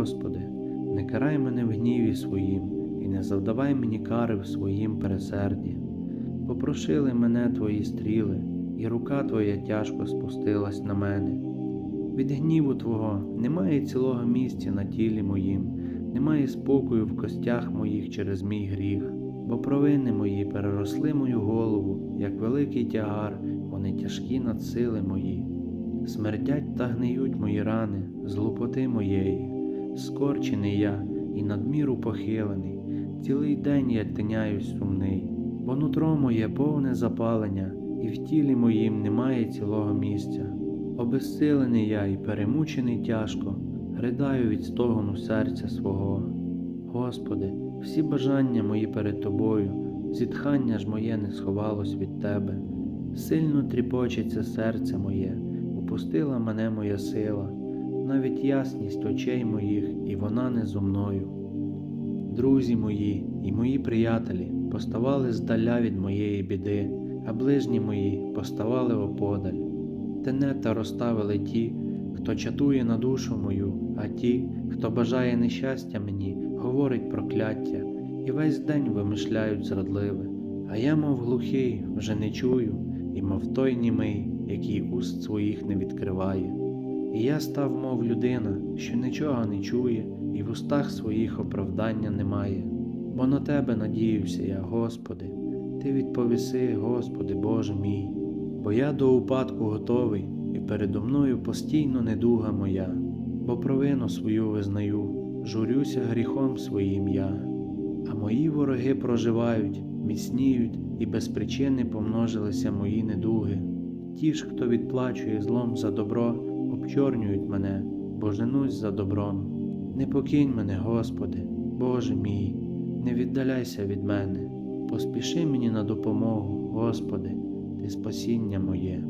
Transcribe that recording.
Господи, не карай мене в гніві своїм і не завдавай мені кари в своїм пересерді. Попрошили мене твої стріли, і рука твоя тяжко спустилась на мене. Від гніву Твого немає цілого місця на тілі моїм, немає спокою в костях моїх через мій гріх, бо провини мої переросли мою голову, як великий тягар, вони тяжкі над сили мої. Смердять та гниють мої рани, з глупоти моєї, скорчений я і надміру похилений, цілий день я тиняюсь сумний, бо нутро моє повне запалення, і в тілі моїм немає цілого місця. Обезсилений я і перемучений тяжко, ридаю від стогону серця свого. Господи, всі бажання мої перед Тобою, зітхання ж моє не сховалось від Тебе. Сильно тріпочеться серце моє, упустила мене моя сила, навіть ясність очей моїх, і вона не зо мною. Друзі мої і мої приятелі поставали здаля від моєї біди, а ближні мої поставали оподаль. Тенета розставили ті, хто чатує на душу мою, а ті, хто бажає нещастя мені, говорить прокляття, і весь день вимишляють зрадливе. А я, мов глухий, вже не чую, і мов той німий, який уст своїх не відкриває. І я став, мов людина, що нічого не чує, і в устах своїх оправдання немає. Бо на тебе надіюся я, Господи, Ти відповіси, Господи, Боже мій, бо я до упадку готовий, і передо мною постійно недуга моя, бо провину свою визнаю, журюся гріхом своїм я. А мої вороги проживають, міцніють, і без причини помножилися мої недуги. Ті ж, хто відплачує злом за добро, обчорнюють мене, бо женусь за добром. Не покинь мене, Господи, Боже мій, не віддаляйся від мене, поспіши мені на допомогу, Господи, Ти спасіння моє.